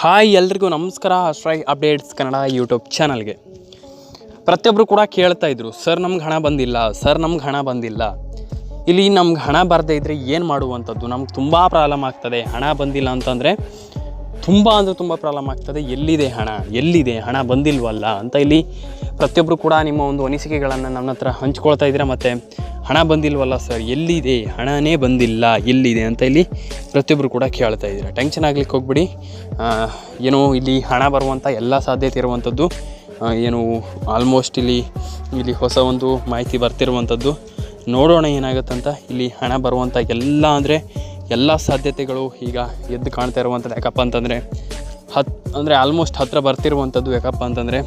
Hi ಎಲ್ರಿಗೂ ನಮಸ್ಕಾರ ಅಶ್ರಯ್ updates Kannada YouTube ಚಾನಲ್ಗೆ. ಪ್ರತಿಯೊಬ್ಬರು ಕೂಡ ಕೇಳ್ತಾ ಇದ್ರು, ಸರ್, ನಮ್ಗೆ ಹಣ ಬಂದಿಲ್ಲ, ಸರ್, ನಮ್ಗೆ ಹಣ ಬಂದಿಲ್ಲ. ಇಲ್ಲಿ ನಮ್ಗೆ ಹಣ ಬರದೇ ಇದ್ದರೆ ಏನು ಮಾಡುವಂಥದ್ದು? ನಮ್ಗೆ ತುಂಬ ಪ್ರಾಬ್ಲಮ್ ಆಗ್ತದೆ, ಹಣ ಬಂದಿಲ್ಲ ಅಂತಂದರೆ ತುಂಬ ಅಂದರೆ ತುಂಬ ಪ್ರಾಬ್ಲಮ್ ಆಗ್ತದೆ, ಎಲ್ಲಿದೆ ಹಣ? ಎಲ್ಲಿದೆ? ಹಣ ಬಂದಿಲ್ವಲ್ಲ? ಅಂತ ಇಲ್ಲಿ ಪ್ರತಿಯೊಬ್ಬರು ಕೂಡ ನಿಮ್ಮ ಒಂದು ಅನಿಸಿಕೆಗಳನ್ನು ನನ್ನ ಹತ್ರ ಹಂಚ್ಕೊಳ್ತಾ ಇದ್ದೀರಾ ಮತ್ತು ಹಣ ಬಂದಿಲ್ವಲ್ಲ ಸರ್? ಎಲ್ಲಿದೆ? ಹಣನೇ ಬಂದಿಲ್ಲ. ಎಲ್ಲಿದೆ ಅಂತ ಇಲ್ಲಿ ಪ್ರತಿಯೊಬ್ಬರು ಕೂಡ ಕೇಳ್ತಾ ಇದ್ದೀರಾ. ಟೆನ್ಷನ್ ಆಗ್ಲಿಕ್ಕೆ ಹೋಗ್ಬಿಡಿ. ಏನು ಇಲ್ಲಿ ಹಣ ಬರುವಂಥ ಎಲ್ಲ ಸಾಧ್ಯತೆ ಇರುವಂಥದ್ದು ಏನು ಆಲ್ಮೋಸ್ಟ್ ಇಲ್ಲಿ ಇಲ್ಲಿ ಹೊಸ ಒಂದು ಮಾಹಿತಿ ಬರ್ತಿರುವಂಥದ್ದು ನೋಡೋಣ ಏನಾಗುತ್ತಂತ ಇಲ್ಲಿ ಹಣ ಬರುವಂಥ ಎಲ್ಲ ಅಂದರೆ ಎಲ್ಲ ಸಾಧ್ಯತೆಗಳು ಈಗ ಎದ್ದು ಕಾಣ್ತಾ ಇರುವಂಥದ್ದು ಯಾಕಪ್ಪ ಅಂತಂದರೆ ಹತ್, ಅಂದರೆ ಆಲ್ಮೋಸ್ಟ್ ಹತ್ತಿರ ಬರ್ತಿರುವಂಥದ್ದು ಯಾಕಪ್ಪ ಅಂತಂದರೆ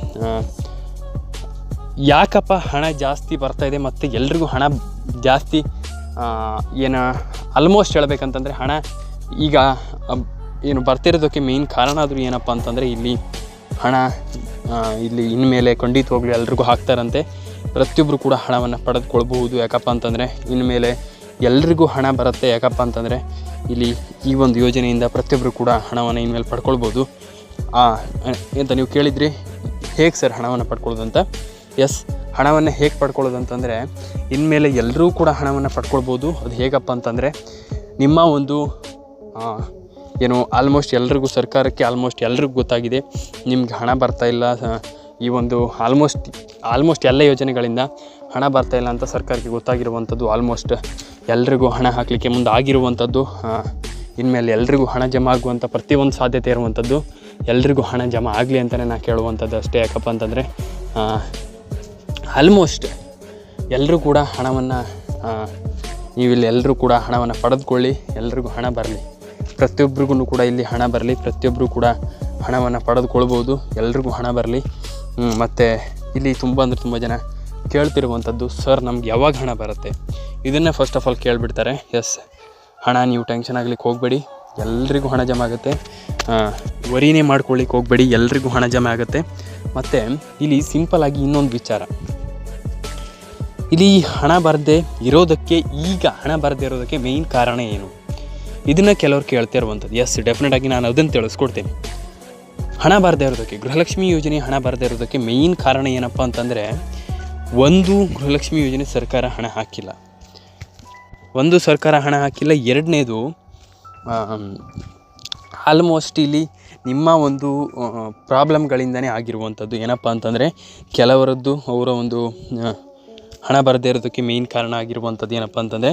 ಯಾಕಪ್ಪ ಹಣ ಜಾಸ್ತಿ ಬರ್ತಾ ಇದೆ ಮತ್ತು ಎಲ್ರಿಗೂ ಹಣ ಜಾಸ್ತಿ ಏನು ಆಲ್ಮೋಸ್ಟ್ ಹೇಳ್ಬೇಕಂತಂದರೆ ಹಣ ಈಗ ಏನು ಬರ್ತಿರೋದಕ್ಕೆ ಮೇಯ್ನ್ ಕಾರಣ ಆದರೂ ಏನಪ್ಪ ಅಂತಂದರೆ ಇಲ್ಲಿ ಹಣ ಇಲ್ಲಿ ಇನ್ಮೇಲೆ ಖಂಡಿತವಾಗ್ಲೂ ಎಲ್ರಿಗೂ ಹಾಕ್ತಾರಂತೆ. ಪ್ರತಿಯೊಬ್ಬರು ಕೂಡ ಹಣವನ್ನು ಪಡೆದುಕೊಳ್ಬಹುದು. ಯಾಕಪ್ಪ ಅಂತಂದರೆ ಇನ್ಮೇಲೆ ಎಲ್ರಿಗೂ ಹಣ ಬರುತ್ತೆ. ಯಾಕಪ್ಪ ಅಂತಂದರೆ ಇಲ್ಲಿ ಈ ಒಂದು ಯೋಜನೆಯಿಂದ ಪ್ರತಿಯೊಬ್ಬರು ಕೂಡ ಹಣವನ್ನು ಇನ್ಮೇಲೆ ಪಡ್ಕೊಳ್ಬೋದು ಎಂತ ನೀವು ಕೇಳಿದ್ರಿ. ಹೇಗೆ ಸರ್ ಹಣವನ್ನು ಪಡ್ಕೊಳ್ಳೋದು ಅಂತ? ಎಸ್ ಹಣವನ್ನು ಹೇಗೆ ಪಡ್ಕೊಳ್ಳೋದು ಅಂತಂದರೆ, ಇನ್ಮೇಲೆ ಎಲ್ಲರೂ ಕೂಡ ಹಣವನ್ನು ಪಡ್ಕೊಳ್ಬೋದು. ಅದು ಹೇಗಪ್ಪ ಅಂತಂದರೆ, ನಿಮ್ಮ ಒಂದು ಏನು ಆಲ್ಮೋಸ್ಟ್ ಎಲ್ರಿಗೂ, ಸರ್ಕಾರಕ್ಕೆ ಆಲ್ಮೋಸ್ಟ್ ಎಲ್ರಿಗೂ ಗೊತ್ತಾಗಿದೆ, ನಿಮ್ಗೆ ಹಣ ಬರ್ತಾ ಇಲ್ಲ ಈ ಒಂದು ಆಲ್ಮೋಸ್ಟ್ ಆಲ್ಮೋಸ್ಟ್ ಎಲ್ಲ ಯೋಜನೆಗಳಿಂದ ಹಣ ಬರ್ತಾ ಇಲ್ಲ ಅಂತ ಸರ್ಕಾರಕ್ಕೆ ಗೊತ್ತಾಗಿರುವಂಥದ್ದು ಆಲ್ಮೋಸ್ಟ್ ಎಲ್ರಿಗೂ ಹಣ ಹಾಕಲಿಕ್ಕೆ ಮುಂದೆ ಆಗಿರುವಂಥದ್ದು ಇನ್ಮೇಲೆ ಎಲ್ರಿಗೂ ಹಣ ಜಮಾ ಆಗುವಂಥ ಪ್ರತಿಯೊಂದು ಸಾಧ್ಯತೆ ಇರುವಂಥದ್ದು, ಎಲ್ರಿಗೂ ಹಣ ಜಮಾ ಆಗಲಿ ಅಂತಲೇ ನಾನು ಕೇಳುವಂಥದ್ದು ಅಷ್ಟೇ ಯಾಕಪ್ಪ ಅಂತಂದರೆ ಆಲ್ಮೋಸ್ಟ್ ಎಲ್ಲರೂ ಕೂಡ ಹಣವನ್ನು ನೀವಿಲ್ಲಿ ಎಲ್ಲರೂ ಕೂಡ ಹಣವನ್ನು ಪಡೆದುಕೊಳ್ಳಿ, ಎಲ್ರಿಗೂ ಹಣ ಬರಲಿ. ಪ್ರತಿಯೊಬ್ಬರಿಗೂ ಕೂಡ ಇಲ್ಲಿ ಹಣ ಬರಲಿ ಪ್ರತಿಯೊಬ್ಬರು ಕೂಡ ಹಣವನ್ನು ಪಡೆದುಕೊಳ್ಬೋದು, ಎಲ್ರಿಗೂ ಹಣ ಬರಲಿ. ಮತ್ತು ಇಲ್ಲಿ ತುಂಬ ಅಂದರೆ ತುಂಬ ಜನ ಕೇಳ್ತಿರುವಂಥದ್ದು, ಸರ್, ನಮ್ಗೆ ಯಾವಾಗ ಹಣ ಬರುತ್ತೆ? ಇದನ್ನೇ ಫಸ್ಟ್ ಆಫ್ ಆಲ್ ಕೇಳಿಬಿಡ್ತಾರೆ. ಎಸ್ ಹಣ ನೀವು ಟೆನ್ಷನ್ ಆಗ್ಲಿಕ್ಕೆ ಹೋಗಬೇಡಿ. ಎಲ್ರಿಗೂ ಹಣ ಜಮ ಆಗುತ್ತೆ. ವರಿನೇ ಮಾಡ್ಕೊಳ್ಳಿಕ್ಕೆ ಹೋಗಬೇಡಿ. ಎಲ್ರಿಗೂ ಹಣ ಜಮಾ ಆಗುತ್ತೆ. ಮತ್ತು ಇಲ್ಲಿ ಸಿಂಪಲ್ ಆಗಿ ಇನ್ನೊಂದು ವಿಚಾರ. ಇಲ್ಲಿ ಹಣ ಬರದೆ ಇರೋದಕ್ಕೆ ಈಗ ಹಣ ಬರದೇ ಇರೋದಕ್ಕೆ ಮೇಯ್ನ್ ಕಾರಣ ಏನು? ಇದನ್ನು ಕೆಲವ್ರು ಕೇಳ್ತಾ ಇರುವಂಥದ್ದು. ಎಸ್ ಡೆಫಿನೆಟ್ ಆಗಿ ನಾನು ಅದನ್ನು ತಿಳಿಸ್ಕೊಡ್ತೀನಿ. ಹಣ ಬರದೇ ಇರೋದಕ್ಕೆ, ಗೃಹಲಕ್ಷ್ಮಿ ಯೋಜನೆ ಹಣ ಬರದೇ ಇರೋದಕ್ಕೆ ಮೇಯ್ನ್ ಕಾರಣ ಏನಪ್ಪ ಅಂತಂದರೆ, ಒಂದು ಗೃಹಲಕ್ಷ್ಮಿ ಯೋಜನೆ ಸರ್ಕಾರ ಹಣ ಹಾಕಿಲ್ಲ. ಒಂದು ಸರ್ಕಾರ ಹಣ ಹಾಕಿಲ್ಲ, ಎರಡನೇದು ಆಲ್ಮೋಸ್ಟ್ ಇಲ್ಲಿ ನಿಮ್ಮ ಒಂದು ಪ್ರಾಬ್ಲಮ್ಗಳಿಂದನೇ ಆಗಿರುವಂಥದ್ದು ಏನಪ್ಪ ಅಂತಂದರೆ, ಕೆಲವರದ್ದು ಅವರ ಒಂದು ಹಣ ಬರದೇ ಇರೋದಕ್ಕೆ ಮೇಯ್ನ್ ಕಾರಣ ಆಗಿರುವಂಥದ್ದು ಏನಪ್ಪ ಅಂತಂದರೆ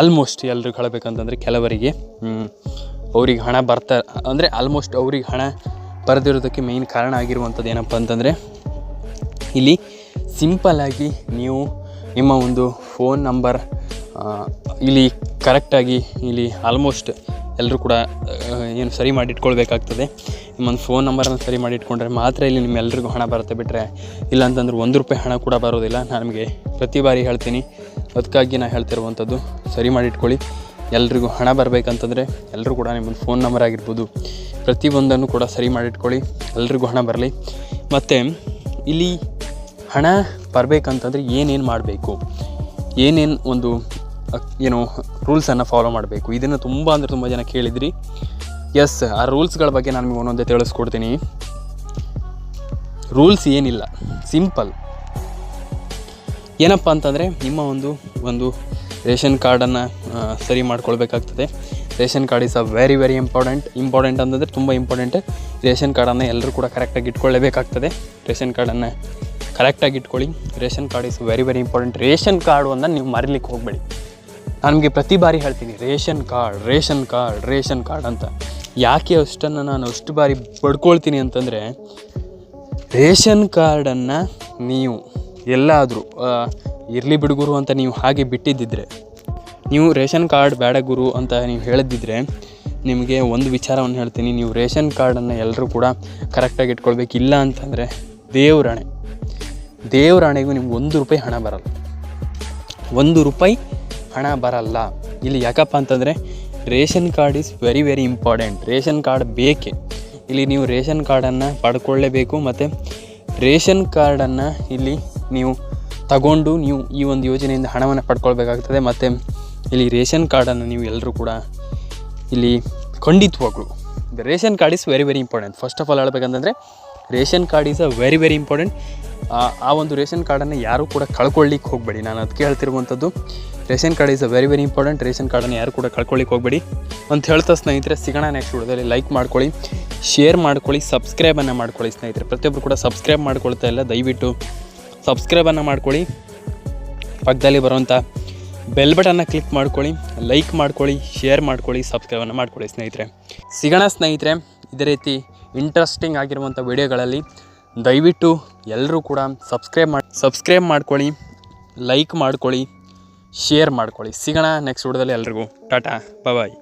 ಆಲ್ಮೋಸ್ಟ್ ಎಲ್ಲರೂ ಹೇಳಬೇಕಂತಂದರೆ ಕೆಲವರಿಗೆ ಅವ್ರಿಗೆ ಹಣ ಬರ್ತಾ, ಅಂದರೆ ಆಲ್ಮೋಸ್ಟ್ ಅವ್ರಿಗೆ ಹಣ ಬರದಿರೋದಕ್ಕೆ ಮೇಯ್ನ್ ಕಾರಣ ಆಗಿರುವಂಥದ್ದು ಏನಪ್ಪ ಅಂತಂದರೆ, ಇಲ್ಲಿ ಸಿಂಪಲ್ಲಾಗಿ ನೀವು ನಿಮ್ಮ ಒಂದು ಫೋನ್ ನಂಬರ್ ಇಲ್ಲಿ ಕರೆಕ್ಟಾಗಿ ಇಲ್ಲಿ ಆಲ್ಮೋಸ್ಟ್ ಎಲ್ಲರೂ ಕೂಡ ಏನು ಸರಿ ಮಾಡಿ ಇಟ್ಕೊಳ್ಬೇಕಾಗ್ತದೆ ನಿಮ್ಮೊಂದು ಫೋನ್ ನಂಬರನ್ನು ಸರಿ ಮಾಡಿ ಇಟ್ಕೊಂಡ್ರೆ ಮಾತ್ರ ಇಲ್ಲಿ ನಿಮ್ಮ ಎಲ್ಲರಿಗೂ ಹಣ ಬರುತ್ತೆ ಬಿಟ್ಟರೆ ಇಲ್ಲಾಂತಂದ್ರೆ ಒಂದು ರೂಪಾಯಿ ಹಣ ಕೂಡ ಬರೋದಿಲ್ಲ. ನಾನು ನಿಮಗೆ ಪ್ರತಿ ಬಾರಿ ಹೇಳ್ತೀನಿ. ಅದಕ್ಕಾಗಿ ನಾನು ಹೇಳ್ತಿರುವಂಥದ್ದು ಸರಿ ಮಾಡಿ ಇಟ್ಕೊಳ್ಳಿ ಎಲ್ರಿಗೂ ಹಣ ಬರಬೇಕಂತಂದರೆ ಎಲ್ಲರೂ ಕೂಡ ನಿಮ್ಮೊಂದು ಫೋನ್ ನಂಬರ್ ಆಗಿರ್ಬೋದು. ಪ್ರತಿಯೊಂದನ್ನು ಕೂಡ ಸರಿ ಮಾಡಿಟ್ಕೊಳ್ಳಿ. ಎಲ್ರಿಗೂ ಹಣ ಬರಲಿ. ಮತ್ತು ಇಲ್ಲಿ ಹಣ ಬರಬೇಕಂತಂದರೆ ಏನೇನು ಮಾಡಬೇಕು? ಏನೇನು ಒಂದು ಏನು ರೂಲ್ಸನ್ನು ಫಾಲೋ ಮಾಡಬೇಕು. ಇದನ್ನು ತುಂಬ ಅಂದರೆ ತುಂಬ ಜನ ಕೇಳಿದ್ರಿ. ಎಸ್ ಆ ರೂಲ್ಸ್ಗಳ ಬಗ್ಗೆ ನಾನು ನಿಮಗೆ ಒಂದೊಂದೇ ತಿಳಿಸ್ಕೊಡ್ತೀನಿ. ರೂಲ್ಸ್ ಏನಿಲ್ಲ. ಸಿಂಪಲ್ ಏನಪ್ಪ ಅಂತಂದರೆ, ನಿಮ್ಮ ಒಂದು ಒಂದು ರೇಷನ್ ಕಾರ್ಡನ್ನು ಸರಿ ಮಾಡ್ಕೊಳ್ಬೇಕಾಗ್ತದೆ. Ration card is a very very important important ಅಂತಂದರೆ ತುಂಬ ಇಂಪಾರ್ಟೆಂಟ್ ರೇಷನ್ ಕಾರ್ಡನ್ನು ಎಲ್ಲರೂ ಕೂಡ ಕರೆಕ್ಟಾಗಿ ಇಟ್ಕೊಳ್ಳೇಬೇಕಾಗ್ತದೆ ರೇಷನ್ ಕಾರ್ಡನ್ನು ಕರೆಕ್ಟಾಗಿ ಇಟ್ಕೊಳ್ಳಿ. Ration card is very very important ration ಕಾರ್ಡನ್ನು ನೀವು ಮರಿಲಿಕ್ಕೆ ಹೋಗಬೇಡಿ. ನಿಮಗೆ ಪ್ರತಿ ಬಾರಿ ಹೇಳ್ತೀನಿ, ration card ration card ration card ಅಂತ. ಯಾಕೆ ಅಷ್ಟನ್ನು ನಾನು ಅಷ್ಟು ಬಾರಿ ಪಡ್ಕೊಳ್ತೀನಿ ಅಂತಂದರೆ, ರೇಷನ್ ಕಾರ್ಡನ್ನು ನೀವು ಎಲ್ಲಾದರೂ ಇರಲಿ ಬಿಡುಗುರು ಅಂತ ನೀವು ಹಾಗೆ ಬಿಟ್ಟಿದ್ದಿದ್ರೆ, ನೀವು ರೇಷನ್ ಕಾರ್ಡ್ ಬೇಡ ಗುರು ಅಂತ ನೀವು ಹೇಳಿದ್ದಿದ್ರೆ ನಿಮಗೆ ಒಂದು ವಿಚಾರವನ್ನು ಹೇಳ್ತೀನಿ, ನೀವು ರೇಷನ್ ಕಾರ್ಡನ್ನು ಎಲ್ಲರೂ ಕೂಡ ಕರೆಕ್ಟಾಗಿ ಇಟ್ಕೊಳ್ಬೇಕಿಲ್ಲ ಅಂತಂದರೆ ದೇವ್ರಾಣೆ ದೇವ್ರಾಣೆಗೂ ನಿಮ್ಗೆ ಒಂದು ರೂಪಾಯಿ ಹಣ ಬರಲ್ಲ. ಒಂದು ರೂಪಾಯಿ ಹಣ ಬರಲ್ಲ. ಇಲ್ಲಿ ಯಾಕಪ್ಪ ಅಂತಂದರೆ ration card is very very important ration card ಬೇಕೇ? ಇಲ್ಲಿ ನೀವು ರೇಷನ್ ಕಾರ್ಡನ್ನು ಪಡ್ಕೊಳ್ಳೇಬೇಕು ಮತ್ತು ರೇಷನ್ ಕಾರ್ಡನ್ನು ಇಲ್ಲಿ ನೀವು ತಗೊಂಡು ನೀವು ಈ ಒಂದು ಯೋಜನೆಯಿಂದ ಹಣವನ್ನು ಪಡ್ಕೊಳ್ಬೇಕಾಗ್ತದೆ ಮತ್ತು ಇಲ್ಲಿ ರೇಷನ್ ಕಾರ್ಡನ್ನು ನೀವು ಎಲ್ಲರೂ ಕೂಡ ಇಲ್ಲಿ ಖಂಡಿತವಾಗ್ಲು. Ration card is very very important first of all ಹೇಳ್ಬೇಕಂತಂದರೆ ration card is a very very important ಆ ಒಂದು ರೇಷನ್ ಕಾರ್ಡನ್ನು ಯಾರೂ ಕೂಡ ಕಳ್ಕೊಳ್ಳಿಕ್ಕೆ ಹೋಗಬೇಡಿ. ನಾನು ಅದಕ್ಕೆ ಹೇಳ್ತಿರುವಂಥದ್ದು, ration card is a very very important ration ಕಾರ್ಡನ್ನು ಯಾರು ಕೂಡ ಕಳ್ಕೊಳ್ಳಿಕ್ಕೆ ಹೋಗಬೇಡಿ. ಅಂತ ಹೇಳ್ತಾ ಸ್ನೇಹಿತರೆ, ಸಿಗೋಣ ನೆಕ್ಸ್ಟ್ ವಿಡಿಯೋದಲ್ಲಿ. ಲೈಕ್ ಮಾಡ್ಕೊಳ್ಳಿ ಶೇರ್ ಮಾಡ್ಕೊಳ್ಳಿ ಸಬ್ಸ್ಕ್ರೈಬನ್ನು ಮಾಡ್ಕೊಳ್ಳಿ ಸ್ನೇಹಿತರೆ. ಪ್ರತಿಯೊಬ್ಬರು ಕೂಡ ಸಬ್ಸ್ಕ್ರೈಬ್ ಮಾಡ್ಕೊಳ್ತಾ ಇಲ್ಲ. ದಯವಿಟ್ಟು ಸಬ್ಸ್ಕ್ರೈಬನ್ನು ಮಾಡ್ಕೊಳ್ಳಿ. ಪಕ್ಕದಲ್ಲಿ ಬರುವಂಥ ಬೆಲ್ ಬಟನ್ನ ಕ್ಲಿಕ್ ಮಾಡ್ಕೊಳ್ಳಿ ಲೈಕ್ ಮಾಡ್ಕೊಳ್ಳಿ ಶೇರ್ ಮಾಡ್ಕೊಳ್ಳಿ ಸಬ್ಸ್ಕ್ರೈಬನ್ನು ಮಾಡ್ಕೊಳ್ಳಿ ಸ್ನೇಹಿತರೆ. ಸಿಗೋಣ ಸ್ನೇಹಿತರೆ, ಇದೇ ರೀತಿ ಇಂಟ್ರೆಸ್ಟಿಂಗ್ ಆಗಿರುವಂಥ ವಿಡಿಯೋಗಳಲ್ಲಿ ದಯವಿಟ್ಟು ಎಲ್ಲರೂ ಕೂಡ ಸಬ್ಸ್ಕ್ರೈಬ್ ಮಾಡಿ ಸಬ್ಸ್ಕ್ರೈಬ್ ಮಾಡ್ಕೊಳ್ಳಿ ಲೈಕ್ ಮಾಡ್ಕೊಳ್ಳಿ ಶೇರ್ ಮಾಡ್ಕೊಳ್ಳಿ. ಸಿಗೋಣ ನೆಕ್ಸ್ಟ್ ವಿಡಿಯೋದಲ್ಲಿ ಎಲ್ರಿಗೂ. ಟಾಟಾ ಬಾಯ್